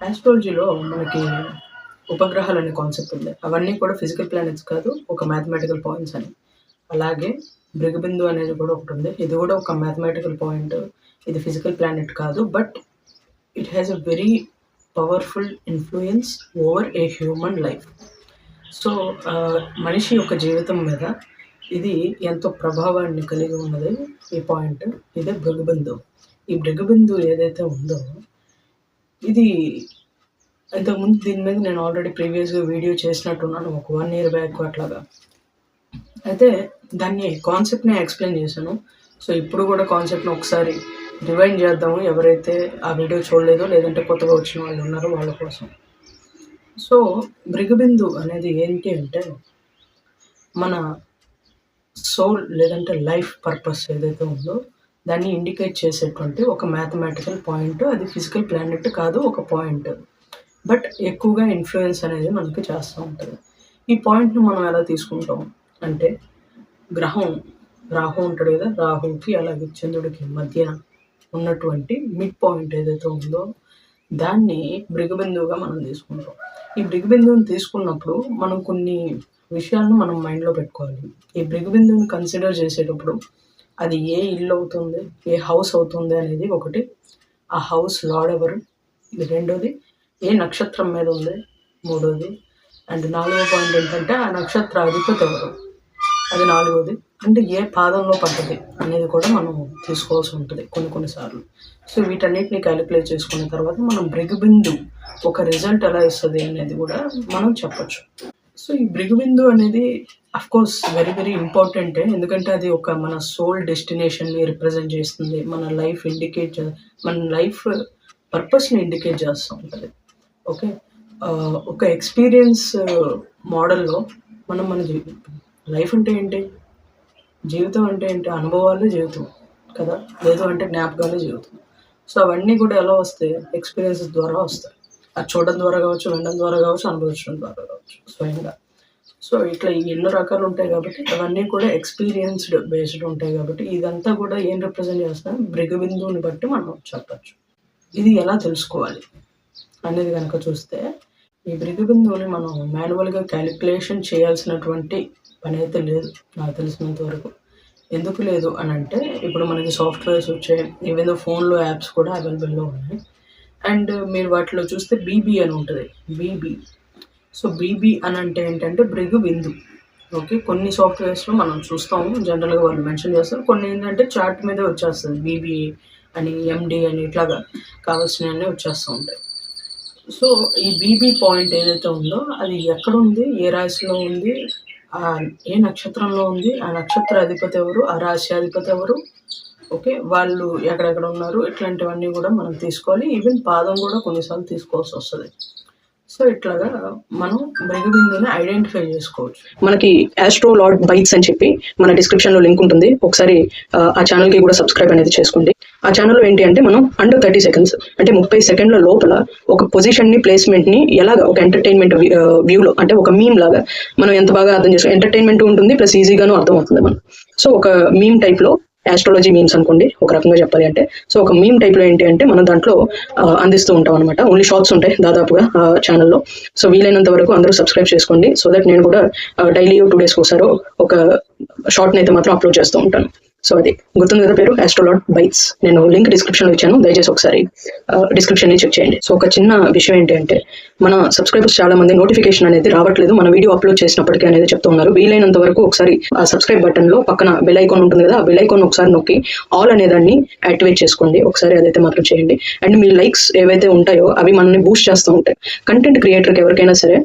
ఆస్ట్రాలజీలో మనకి ఉపగ్రహాలు అనే కాన్సెప్ట్ ఉంది. అవన్నీ కూడా ఫిజికల్ ప్లానెట్స్ కాదు ఒక మ్యాథమెటికల్ పాయింట్స్ అని. అలాగే భృగుబిందు అనేది కూడా ఒకటి ఉంది. ఇది కూడా ఒక మ్యాథమెటికల్ పాయింట్ ఇది ఫిజికల్ ప్లానెట్ కాదు but it has a very powerful influence over a human life so మనిషి యొక్క జీవితం మీద ఇది ఎంతో ప్రభావాన్ని కలిగి ఉన్నది ఈ పాయింట్ ఇదే భృగుబిందు ఈ భృగుబిందు ఏదైతే ఉందో ఇది ఇంతకుముందు దీని మీద నేను ఆల్రెడీ ప్రీవియస్గా వీడియో చేసినట్టున్నాను ఒక వన్ ఇయర్ బ్యాక్ అట్లాగా. అయితే దాన్ని కాన్సెప్ట్ని ఎక్స్ప్లెయిన్ చేశాను. సో ఇప్పుడు కూడా కాన్సెప్ట్ని ఒకసారి రివైండ్ చేద్దాము ఎవరైతే ఆ వీడియో చూడలేదో లేదంటే కొత్తగా వచ్చిన వాళ్ళు ఉన్నారో వాళ్ళ కోసం. సో మృగబిందు అనేది ఏంటి అంటే మన సోల్ లేదంటే లైఫ్ పర్పస్ ఏదైతే ఉందో దాన్ని ఇండికేట్ చేసేటువంటి ఒక మ్యాథమెటికల్ పాయింట్ అది ఫిజికల్ ప్లానెట్ కాదు ఒక పాయింట్ బట్ ఎక్కువగా ఇన్ఫ్లుయెన్స్ అనేది మనకి చేస్తూ ఉంటుంది. ఈ పాయింట్ని మనం ఎలా తీసుకుంటాం? అంటే గ్రహం రాహు ఉంటాడు కదా రాహుకి అలాగే చంద్రుడికి మధ్య ఉన్నటువంటి మిడ్ పాయింట్ ఏదైతే ఉందో దాన్ని బిందువుగా మనం తీసుకుంటాం. ఈ బిందువుని తీసుకున్నప్పుడు మనం కొన్ని విషయాలను మనం మైండ్లో పెట్టుకోవాలి. ఈ బిందువుని కన్సిడర్ చేసేటప్పుడు అది ఏ ఇల్లు అవుతుంది ఏ హౌస్ అవుతుంది అనేది ఒకటి. ఆ హౌస్ లార్డ్ ఎవరు? ఇది రెండోది. ఏ నక్షత్రం మీద ఉంది? మూడోది. అండ్ నాలుగో పాయింట్ ఏంటంటే ఆ నక్షత్ర అధిపతి ఎవరు? అది నాలుగోది. అంటే ఏ పాదంలో పడ్డది అనేది కూడా మనం తీసుకోవాల్సి ఉంటుంది కొన్ని కొన్నిసార్లు సో వీటన్నిటిని క్యాలిక్యులేట్ చేసుకున్న తర్వాత మనం బిందు ఒక రిజల్ట్ ఎలా ఇస్తుంది అనేది కూడా మనం చెప్పొచ్చు. సో ఈ భృగుబిందు అనేది కోర్స్ వెరీ వెరీ ఇంపార్టెంటే ఎందుకంటే అది ఒక మన సోల్ డెస్టినేషన్ని రిప్రజెంట్ చేస్తుంది. మన లైఫ్ ఇండికేట్ మన లైఫ్ పర్పస్ని ఇండికేట్ చేస్తూ ఉంటుంది. ఓకే ఒక ఎక్స్పీరియన్స్ మోడల్లో మనం మన జీ- లైఫ్ అంటే ఏంటి? జీవితం అంటే ఏంటి? అనుభవాలు జీవితం కదా? లేదు అంటే జ్ఞాపకాలు జీవితం. సో అవన్నీ కూడా ఎలా వస్తాయి? ఎక్స్పీరియన్సెస్ ద్వారా వస్తాయి. అది చూడడం ద్వారా కావచ్చు వినడం ద్వారా కావచ్చు అనుభవించడం ద్వారా కావచ్చు. స్వయంగా సో ఇట్లా ఎన్నో రకాలు ఉంటాయి కాబట్టి అవన్నీ కూడా ఎక్స్పీరియన్స్డ్ బేస్డ్ ఉంటాయి కాబట్టి ఇదంతా కూడా ఏం రిప్రజెంట్ చేస్తాం? బిందువుని బట్టి మనం చెప్పచ్చు. ఇది ఎలా తెలుసుకోవాలి అనేది కనుక చూస్తే ఈ బిందువుని మనం మాన్యువల్గా క్యాలిక్యులేషన్ చేయాల్సినటువంటి పని అయితే లేదు నాకు తెలిసినంత వరకు. ఎందుకు లేదు అని అంటే ఇప్పుడు మనకి సాఫ్ట్వేర్స్ వచ్చాయి ఏవేదో ఫోన్లో యాప్స్ కూడా అవైలబుల్లో ఉన్నాయి. అండ్ మీరు వాటిలో చూస్తే బీబీ అని ఉంటుంది. బీబీ. సో బీబీ అని అంటే ఏంటంటే బ్రిగు బిందు ఓకే కొన్ని సాఫ్ట్వేర్స్లో మనం చూస్తాము. జనరల్గా వాళ్ళు మెన్షన్ చేస్తారు. కొన్ని ఏంటంటే చార్ట్ మీదే వచ్చేస్తుంది. బీబీ అని ఎండి అని ఇట్లాగా కావాల్సినవన్నీ వచ్చేస్తూ ఉంటాయి. సో ఈ బీబీ పాయింట్ ఏదైతే ఉందో అది ఎక్కడ ఉంది? ఏ రాశిలో ఉంది? ఆ ఏ నక్షత్రంలో ఉంది? ఆ నక్షత్ర అధిపతి ఎవరు? ఆ రాశి అధిపతి ఎవరు? ఓకే? వాళ్ళు ఎక్కడెక్కడ ఉన్నారు? ఇట్లాంటివన్నీ కూడా మనం తీసుకోవాలి. ఈవెన్ పాదం కూడా కొన్నిసార్లు తీసుకోవాల్సి వస్తుంది. సో ఇట్లాగా మనం మృగబిందుని ఐడెంటిఫై చేసుకోవచ్చు. మనకి ఆస్ట్రో బైట్స్ అని చెప్పి మన డిస్క్రిప్షన్లో లింక్ ఉంటుంది. ఒకసారి ఆ, ఆ ఛానల్కి కూడా సబ్స్క్రైబ్ అనేది చేసుకోండి. ఆ ఛానల్లో ఏంటి అంటే మనం అండర్ థర్టీ సెకండ్స్ అంటే ముప్పై సెకండ్ల లోపల ఒక పొజిషన్ని ప్లేస్మెంట్ని ఎలాగ ఒక ఎంటర్టైన్మెంట్ వ్యూలో అంటే ఒక మీమ్ లాగా మనం ఎంత బాగా అర్థం చేసుకో ఎంటర్టైన్మెంట్ ఉంటుంది ప్లస్ ఈజీగాను అర్థం అవుతుంది మనం సో ఒక మీమ్ టైప్లో యాస్ట్రాలజీ మీమ్స్ అనుకోండి ఒక రకంగా చెప్పాలి అంటే. సో ఒక మీమ్ టైప్లో ఏంటి అంటే మనం దాంట్లో అందిస్తూ ఉంటాం అనమాట ఓన్లీ షార్ట్స్ ఉంటాయి దాదాపుగా ఛానల్లో సో వీలైనంత వరకు అందరూ సబ్స్క్రైబ్ చేసుకోండి. సో దట్ నేను కూడా డైలీ టూ డేస్ ఒకసారి ఒక షార్ట్ అయితే మాత్రం అప్లోడ్ చేస్తూ ఉంటాను. సో అది గుర్తుంది కదా పేరు? ఆస్ట్రోలాట్ బైట్స్ నేను లింక్ డిస్క్రిప్షన్లో ఇచ్చాను. దయచేసి ఒకసారి డిస్క్రిప్షన్ని చెక్ చేయండి. సో ఒక చిన్న విషయం ఏంటి అంటే మన సబ్స్క్రైబర్స్ చాలా మంది నోటిఫికేషన్ అనేది రావట్లేదు. మన వీడియో అప్లోడ్ చేసినప్పటికీ అనేది చెప్తూ ఉన్నారు. వీలైనంత వరకు ఒకసారి ఆ సబ్స్క్రైబ్ బటన్లో పక్కన బెల్ ఐకాన్ ఉంటుంది కదా ఆ బెల్ ఐకాన్ ఒకసారి నొక్కి ఆల్ అనే దాన్ని యాక్టివేట్ చేసుకోండి. ఒకసారి అదైతే మాత్రం చేయండి. అండ్ మీ లైక్స్ ఏవైతే ఉంటాయో అవి మనల్ని బూస్ట్ చేస్తూ ఉంటాయి. కంటెంట్ క్రియేటర్కి ఎవరికైనా సరే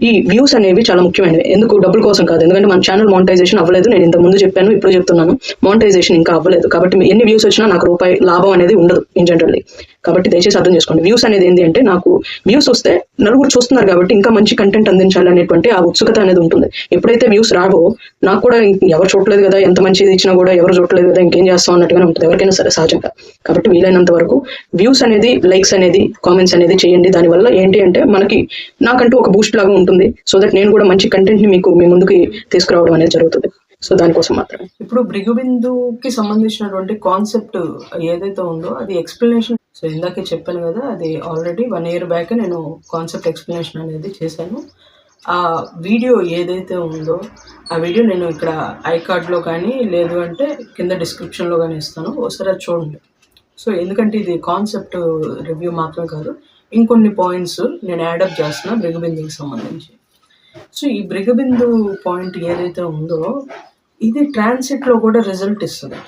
ఈ వ్యూస్ అనేవి చాలా ముఖ్యమైనవి. ఎందుకు? డబ్బుల కోసం కాదు. ఎందుకంటే మన ఛానల్ మానిటైజేషన్ అవ్వలేదు. నేను ఇంత ముందు చెప్పాను ఇప్పుడు చెప్తున్నాను. మానిటైజేషన్ ఇంకా అవ్వలేదు. కాబట్టి ఎన్ని వ్యూస్ వచ్చినా నాకు రూపాయి లాభం అనేది ఉండదు ఇన్ జనరల్లీ కాబట్టి దయచేసి అర్థం చేసుకోండి. వ్యూస్ అనేది ఏంటి అంటే నాకు వ్యూస్ వస్తే నలుగురు చూస్తున్నారు కాబట్టి ఇంకా మంచి కంటెంట్ అందించాలి అనేటువంటి ఆ ఉత్సుకత అనేది ఉంటుంది. ఎప్పుడైతే వ్యూస్ రావో నాకు కూడా ఎవరు చూడలేదు కదా ఎంత మంచిది ఇచ్చినా కూడా ఎవరు చూడలేదు కదా ఇంకేం చేస్తాం అన్నట్టుగానే ఉంటుంది. ఎవరికైనా సరే సహజంగా. కాబట్టి వీలైనంత వరకు వ్యూస్ అనేది లైక్స్ అనేది కామెంట్స్ అనేది చేయండి. దానివల్ల ఏంటి అంటే మనకి నాకంటూ ఒక బూస్ట్ లాగా ఉంటుంది. సో దట్ నేను కూడా మంచి కంటెంట్ని మీకు మీ ముందుకి తీసుకురావడం అనేది జరుగుతుంది. సో దానికోసం మాత్రమే. ఇప్పుడు భృగుబిందుకి సంబంధించినటువంటి కాన్సెప్ట్ ఏదైతే ఉందో అది ఎక్స్ప్లెనేషన్ సో ఇందాకే చెప్పాను కదా అది ఆల్రెడీ వన్ ఇయర్ బ్యాక్ నేను కాన్సెప్ట్ ఎక్స్ప్లెనేషన్ అనేది చేశాను. ఆ వీడియో ఏదైతే ఉందో ఆ వీడియో నేను ఇక్కడ ఐ కార్డ్లో కానీ లేదు అంటే కింద డిస్క్రిప్షన్లో కానీ ఇస్తాను. ఒకసారి అది చూడండి. సో ఎందుకంటే ఇది కాన్సెప్ట్ రివ్యూ మాత్రమే కాదు. ఇంకొన్ని పాయింట్స్ నేను యాడప్ చేస్తున్నా బ్రిగబిందుకి సంబంధించి. సో ఈ బ్రిగబిందు పాయింట్ ఏదైతే ఉందో ఇది ట్రాన్సిట్లో కూడా రిజల్ట్ ఇస్తుంది.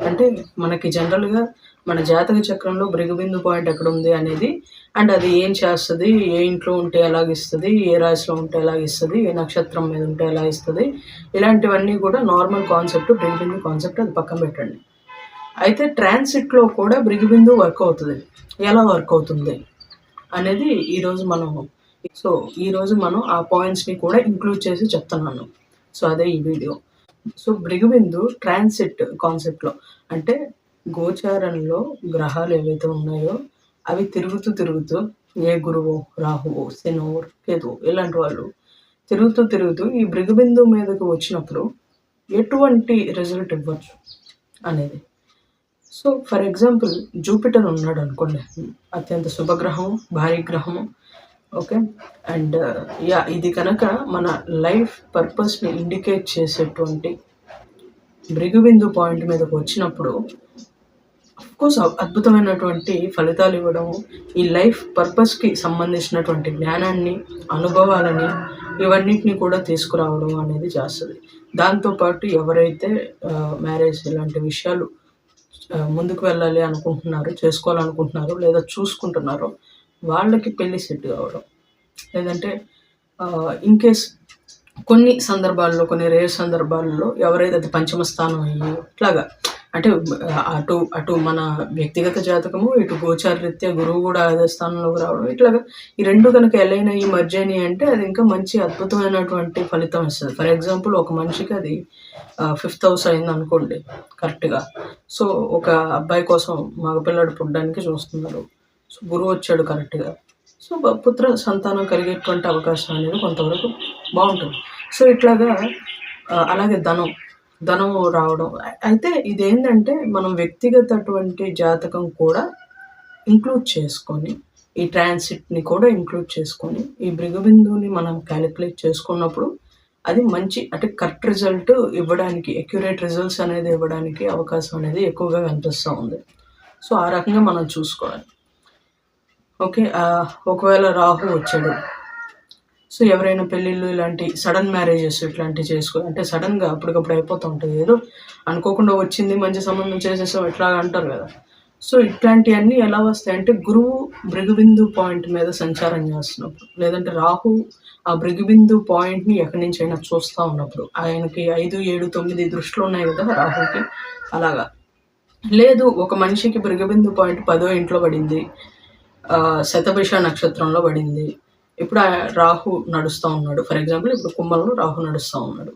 అంటే మనకి జనరల్గా మన జాతక చక్రంలో బ్రిగబిందు పాయింట్ ఎక్కడ ఉంది అనేది అండ్ అది ఏం చేస్తుంది ఏ ఇంట్లో ఉంటే ఎలాగ ఇస్తుంది ఏ రాశిలో ఉంటే ఎలాగ ఇస్తుంది ఏ నక్షత్రం మీద ఉంటే ఎలా ఇస్తుంది ఇలాంటివన్నీ కూడా నార్మల్ కాన్సెప్ట్ బ్రిగబిందు కాన్సెప్ట్ అది పక్కన పెట్టండి. అయితే ట్రాన్సిట్లో కూడా బ్రిగబిందు వర్క్ అవుతుంది. ఎలా వర్క్ అవుతుంది? అనేది ఈరోజు మనం సో ఈరోజు మనం ఆ పాయింట్స్ని కూడా ఇంక్లూడ్ చేసి చెప్తున్నాను. సో అదే ఈ వీడియో సో భృగుబిందు ట్రాన్సిట్ కాన్సెప్ట్లో అంటే గోచారంలో గ్రహాలు ఏవైతే ఉన్నాయో అవి తిరుగుతూ తిరుగుతూ ఏ గురువు రాహువు శనో కేతువు ఇలాంటి వాళ్ళు తిరుగుతూ తిరుగుతూ ఈ భృగుబిందు మీదకు వచ్చినప్పుడు ఎటువంటి రిజల్ట్ ఇవ్వచ్చు అనేది. సో ఫర్ ఎగ్జాంపుల్ జూపిటర్ ఉన్నాడు అనుకోండి అత్యంత శుభగ్రహము భారీ గ్రహము ఓకే? అండ్ యా ఇది కనుక మన లైఫ్ పర్పస్ని ఇండికేట్ చేసేటువంటి భృగుబిందు పాయింట్ మీదకి వచ్చినప్పుడు కోర్స్ అద్భుతమైనటువంటి ఫలితాలు ఇవ్వడం ఈ లైఫ్ పర్పస్కి సంబంధించినటువంటి జ్ఞానాన్ని అనుభవాలని ఇవన్నిటిని కూడా తీసుకురావడం అనేది చేస్తుంది. దాంతోపాటు ఎవరైతే మ్యారేజ్ ఇలాంటి విషయాలు ముందుకు వెళ్ళాలి అనుకుంటున్నారు చేసుకోవాలనుకుంటున్నారు లేదా చూసుకుంటున్నారు వాళ్ళకి పెళ్ళి సెట్ కావడం. లేదంటే ఇన్ కేస్ కొన్ని సందర్భాల్లో కొన్ని రేర్ సందర్భాల్లో ఎవరైతే అది పంచమ స్థానం అయ్యి ఇట్లాగా అంటే అటు అటు మన వ్యక్తిగత జాతకము ఇటు గోచారరీత్యా గురువు కూడా అదే స్థానంలోకి రావడం ఇట్లాగా ఈ రెండు కనుక ఎలైన ఈ అయినాయి అంటే అది ఇంకా మంచి అద్భుతమైనటువంటి ఫలితం ఇస్తుంది. ఫర్ ఎగ్జాంపుల్ ఒక మనిషికి అది ఫిఫ్త్ హౌస్ అయింది అనుకోండి కరెక్ట్గా సో ఒక అబ్బాయి కోసం మగపిల్లడు పుట్టడానికి చూస్తున్నారు. సో గురువు వచ్చాడు కరెక్ట్గా సో పుత్ర సంతానం కలిగేటువంటి అవకాశం అనేది కొంతవరకు బాగుంటుంది. సో ఇట్లాగా అలాగే ధనం. ధనం రావడం. అయితే ఇదేంటంటే మనం వ్యక్తిగతటువంటి జాతకం కూడా ఇంక్లూడ్ చేసుకొని ఈ ట్రాన్సిట్ని కూడా ఇంక్లూడ్ చేసుకొని ఈ భృగబిందువుని మనం క్యాలిక్యులేట్ చేసుకున్నప్పుడు అది మంచి అంటే కరెక్ట్ రిజల్ట్ ఇవ్వడానికి అక్యురేట్ రిజల్ట్స్ అనేది ఇవ్వడానికి అవకాశం అనేది ఎక్కువగా కనిపిస్తూ ఉంది. సో ఆ రకంగా మనం చూసుకోవాలి. ఓకే ఒకవేళ రాహు వచ్చాడు సో ఎవరైనా పెళ్ళిళ్ళు ఇలాంటి సడన్ మ్యారేజెస్ ఇట్లాంటివి చేసుకో అంటే సడన్గా అప్పటికప్పుడు అయిపోతూ ఉంటుంది ఏదో అనుకోకుండా వచ్చింది మంచి సంబంధం చేసేసాం ఇట్లా అంటారు కదా. సో ఇట్లాంటివన్నీ ఎలా వస్తాయి అంటే గురువు భృగుబిందు పాయింట్ మీద సంచారం చేస్తున్నప్పుడు లేదంటే రాహు ఆ భృగుబిందు పాయింట్ని ఎక్కడి నుంచి అయినా చూస్తూ ఉన్నప్పుడు ఆయనకి ఐదు ఏడు తొమ్మిది దృష్టిలో ఉన్నాయి కదా రాహుకి అలాగా. లేదు ఒక మనిషికి భృగబిందు పాయింట్ పదో ఇంట్లో పడింది ఆ, శతభిష నక్షత్రంలో పడింది ఇప్పుడు ఆ రాహు నడుస్తూ ఉన్నాడు. ఫర్ ఎగ్జాంపుల్ ఇప్పుడు కుంభంలో రాహు నడుస్తూ ఉన్నాడు.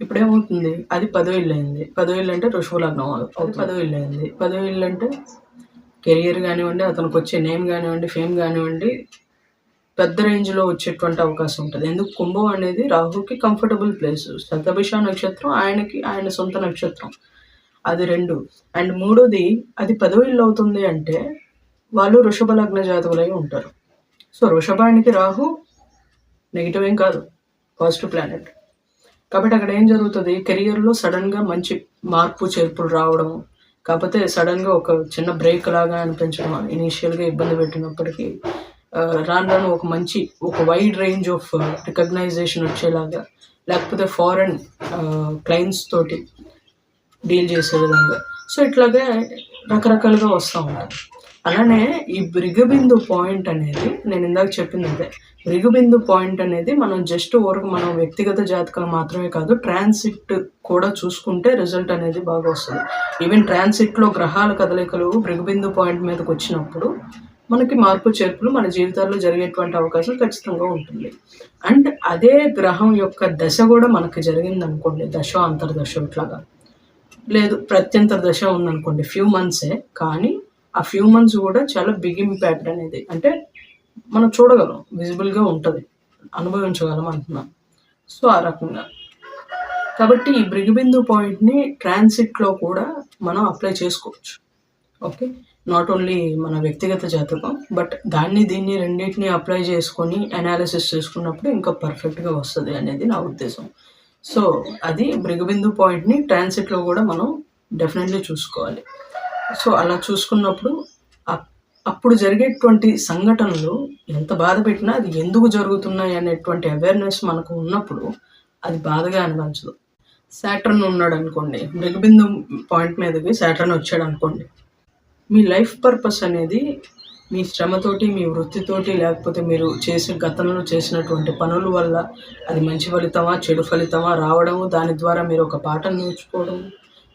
ఇప్పుడు ఏమవుతుంది అది పదో ఇల్లు అయింది పదో ఇల్లు అంటే ఋషభ లగ్నం అది పదో ఇల్లు అయింది పదో ఇల్లు అంటే కెరియర్ కానివ్వండి అతనికి వచ్చే నేమ్ కానివ్వండి ఫేమ్ కానివ్వండి పెద్ద రేంజ్లో వచ్చేటువంటి అవకాశం ఉంటుంది. ఎందుకు? కుంభం అనేది రాహుకి కంఫర్టబుల్ ప్లేస్ శతభిష నక్షత్రం ఆయనకి ఆయన సొంత నక్షత్రం. అది రెండు. అండ్ మూడోది అది పదో ఇల్లు అవుతుంది అంటే వాళ్ళు వృషభ లగ్న జాతకులై ఉంటారు. సో వృషభానికి రాహు నెగిటివ్ ఏం కాదు పాజిటివ్ ప్లానెట్ కాబట్టి అక్కడ ఏం జరుగుతుంది? కెరియర్లో సడన్గా మంచి మార్పు చేర్పులు రావడం కాకపోతే సడన్గా ఒక చిన్న బ్రేక్ లాగా అనిపించడం ఇనీషియల్గా ఇబ్బంది పెట్టినప్పటికీ రాను రాను ఒక మంచి ఒక వైడ్ రేంజ్ ఆఫ్ రికగ్నైజేషన్ వచ్చేలాగా లేకపోతే ఫారెన్ క్లయింట్స్ తోటి డీల్ చేసే విధంగా. సో ఇట్లాగే రకరకాలుగా వస్తూ ఉంటాయి. అలానే ఈ భృగబిందు పాయింట్ అనేది నేను ఇందాక చెప్పింది అదే భృగబిందు పాయింట్ అనేది మనం జస్ట్ వరకు మనం వ్యక్తిగత జాతకాలు మాత్రమే కాదు ట్రాన్సిట్ కూడా చూసుకుంటే రిజల్ట్ అనేది బాగా వస్తుంది. ఈవెన్ ట్రాన్సిట్లో గ్రహాల కదలికలు బ్రిగబిందు పాయింట్ మీదకి వచ్చినప్పుడు మనకి మార్పు చేర్పులు మన జీవితాల్లో జరిగేటువంటి అవకాశం ఖచ్చితంగా ఉంటుంది. అండ్ అదే గ్రహం యొక్క దశ కూడా మనకి జరిగింది అనుకోండి దశ అంతర్దశ ఇట్లాగా. లేదు ప్రత్యంతర దశ ఉందనుకోండి ఫ్యూ మంత్సే కానీ ఆ ఫ్యూ మంత్స్ కూడా చాలా బిగ్ ఇంపాక్ట్ అనేది అంటే మనం చూడగలం విజిబుల్గా ఉంటుంది అనుభవించగలం అంటున్నాం సో ఆ రకంగా. కాబట్టి ఈ బిందు పాయింట్ని ట్రాన్సిట్లో కూడా మనం అప్లై చేసుకోవచ్చు. ఓకే నాట్ ఓన్లీ మన వ్యక్తిగత జాతకం బట్ దాన్ని దీన్ని రెండింటిని అప్లై చేసుకొని అనాలిసిస్ చేసుకున్నప్పుడు ఇంకా పర్ఫెక్ట్గా వస్తుంది అనేది నా ఉద్దేశం. సో అది బిందు పాయింట్ని ట్రాన్సిట్లో కూడా మనం డెఫినెట్లీ చూసుకోవాలి. సో అలా చూసుకున్నప్పుడు అప్- అప్పుడు జరిగేటువంటి సంఘటనలు ఎంత బాధ పెట్టినా అది ఎందుకు జరుగుతున్నాయి అనేటువంటి అవేర్నెస్ మనకు ఉన్నప్పుడు అది బాధగా అనిపించదు. శాటర్న్ ఉన్నాడు అనుకోండి భృగుబిందు పాయింట్ మీదకి శాటర్న్ వచ్చాడు అనుకోండి మీ లైఫ్ పర్పస్ అనేది మీ శ్రమతోటి మీ వృత్తితోటి లేకపోతే మీరు చేసిన గతంలో చేసినటువంటి పనుల వల్ల అది మంచి ఫలితమా చెడు ఫలితమా రావడము దాని ద్వారా మీరు ఒక పాఠం నేర్చుకోవడం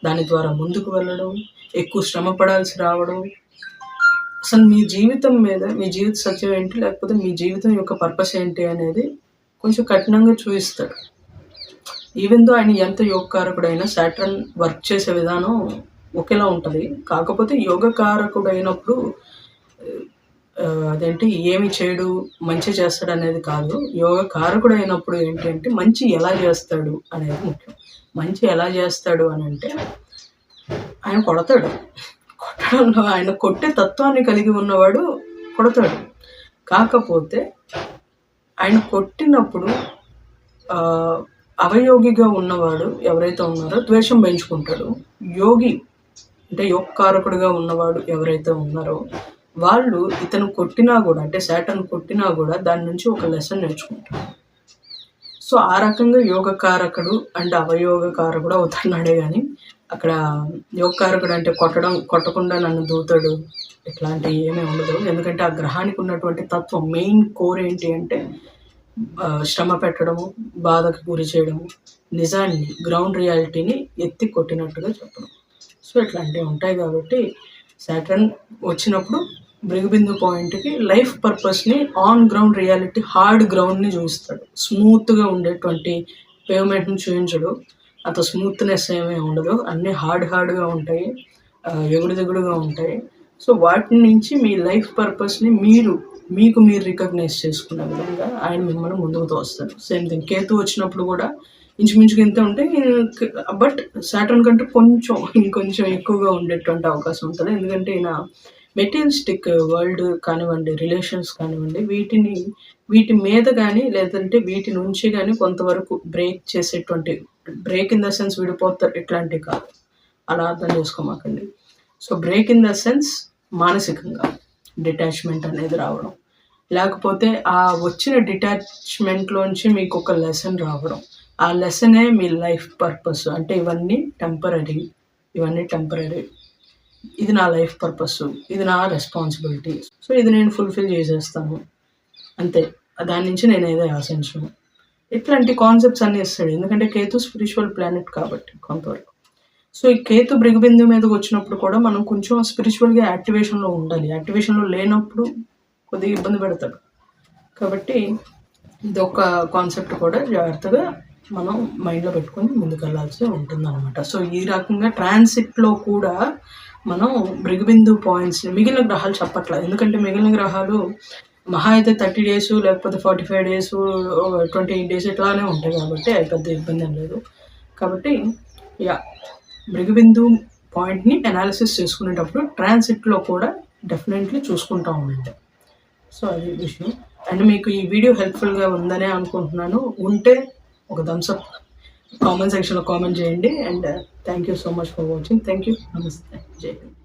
దాని ద్వారా ముందుకు వెళ్ళడం ఎక్కువ శ్రమ పడాల్సి రావడం. అసలు మీ జీవితం మీద మీ జీవిత సత్యం ఏంటి? లేకపోతే మీ జీవితం యొక్క పర్పస్ ఏంటి అనేది కొంచెం కఠినంగా చూపిస్తాడు ఈవెన్ దో ఆయన ఎంత యోగకారకుడైనా సాటర్న్ వర్క్ చేసే విధానం ఒకేలా ఉంటుంది. కాకపోతే యోగకారకుడైనప్పుడు అదేంటి ఏమి చేయడు మంచి చేస్తాడు అనేది కాదు. యోగ కారకుడు అయినప్పుడు ఏంటంటే మంచి ఎలా చేస్తాడు అనేది ముఖ్యం. మంచి ఎలా చేస్తాడు అని అంటే ఆయన కొడతాడు. కొట్టడంలో ఆయన కొట్టే తత్వాన్ని కలిగి ఉన్నవాడు కొడతాడు. కాకపోతే ఆయన కొట్టినప్పుడు అవయోగిగా ఉన్నవాడు ఎవరైతే ఉన్నారో ద్వేషం పెంచుకుంటాడు. యోగి అంటే యోగకారకుడుగా ఉన్నవాడు ఎవరైతే ఉన్నారో వాళ్ళు ఇతను కొట్టినా కూడా అంటే శాటన్ కొట్టినా కూడా దాని నుంచి ఒక లెసన్ నేర్చుకుంటారు. సో ఆ రకంగా యోగకారకుడు అంటే అవయోగకారకుడు అవుతున్నాడే కానీ అక్కడ యోగకారకుడు అంటే కొట్టడం కొట్టకుండా నన్ను దూతాడు ఇట్లాంటివి ఏమీ ఉండదు. ఎందుకంటే ఆ గ్రహానికి ఉన్నటువంటి తత్వం మెయిన్ కోర్ ఏంటి అంటే శ్రమ పెట్టడము బాధకు గురి చేయడము నిజాన్ని గ్రౌండ్ రియాలిటీని ఎత్తి కొట్టినట్టుగా చెప్పడం. సో ఇట్లాంటివి ఉంటాయి కాబట్టి సాటర్న్ వచ్చినప్పుడు భృగుబిందు పాయింట్కి లైఫ్ పర్పస్ని ఆన్ గ్రౌండ్ రియాలిటీ హార్డ్ గ్రౌండ్ని చూపిస్తాడు. స్మూత్గా ఉండేటువంటి పేమెంట్ని చూపించడు. అంత స్మూత్నెస్ ఏమీ ఉండదు. అన్నీ హార్డ్ హార్డ్గా ఉంటాయి. ఎగుడు దిగుడుగా ఉంటాయి. సో వాటి నుంచి మీ లైఫ్ పర్పస్ని మీరు మీకు మీరు రికగ్నైజ్ చేసుకునే విధంగా ఆయన మిమ్మల్ని ముందుకు తోస్తారు సేమ్ థింగ్. కేతు వచ్చినప్పుడు కూడా ఇంచుమించుగా ఇంత ఉంటే బట్ సాటర్న్ కంటే కొంచెం ఇంకొంచెం ఎక్కువగా ఉండేటువంటి అవకాశం ఉంటుంది. ఎందుకంటే ఈయన మెటీరియలిస్టిక్ వరల్డ్ కానివ్వండి రిలేషన్స్ కానివ్వండి వీటిని వీటి మీద కానీ లేదంటే వీటి నుంచి కానీ కొంతవరకు బ్రేక్ చేసేటువంటి బ్రేక్ ఇన్ ద సెన్స్ విడిపోతారు ఇట్లాంటివి కాదు. అలా అర్థం చేసుకోమాకండి. So break in the sense మానసికంగా డిటాచ్మెంట్ అనేది రావడం. లేకపోతే ఆ వచ్చిన డిటాచ్మెంట్లోంచి మీకు ఒక లెసన్ రావడం. ఆ లెసనే మీ లైఫ్ పర్పస్ అంటే ఇవన్నీ టెంపరీ ఇవన్నీ టెంపరీ ఇది నా లైఫ్ పర్పస్ ఇది నా రెస్పాన్సిబిలిటీ. సో ఇది నేను ఫుల్ఫిల్ చేసేస్తాను. అంతే. దాని నుంచి నేను ఏదో ఆశించను ఇట్లాంటి కాన్సెప్ట్స్ అన్నీ ఇస్తాడు ఎందుకంటే కేతు స్పిరిచువల్ ప్లానెట్ కాబట్టి కొంతవరకు. సో ఈ కేతు బ్రిగుబిందు మీదకి వచ్చినప్పుడు కూడా మనం కొంచెం స్పిరిచువల్గా యాక్టివేషన్లో ఉండాలి. యాక్టివేషన్లో లేనప్పుడు కొద్దిగా ఇబ్బంది పెడతాడు. కాబట్టి ఇది ఒక కాన్సెప్ట్ కూడా జాగ్రత్తగా మనం మైండ్లో పెట్టుకొని ముందుకు వెళ్ళాల్సి ఉంటుంది అనమాట సో ఈ రకంగా ట్రాన్సిట్లో కూడా మనం బ్రిగుబిందు పాయింట్స్ మిగిలిన గ్రహాలు చెప్పట్లేదు ఎందుకంటే మిగిలిన గ్రహాలు మహా అయితే థర్టీ డేస్ లేకపోతే forty five days twenty eight days ఇట్లానే ఉంటాయి కాబట్టి అది పెద్ద ఇబ్బంది ఏం లేదు. కాబట్టి యా మృగబిందు పాయింట్ని అనాలిసిస్ చేసుకునేటప్పుడు ట్రాన్సిట్లో కూడా డెఫినెట్లీ చూసుకుంటా ఉండండి. సో అది విషయం. అండ్ మీకు ఈ వీడియో హెల్ప్ఫుల్గా ఉందనే అనుకుంటున్నాను. ఉంటే ఒక థమ్స్అప్ కామెంట్ సెక్షన్లో కామెంట్ చేయండి. And thank you so much for watching thank you నమస్తే జై హింద్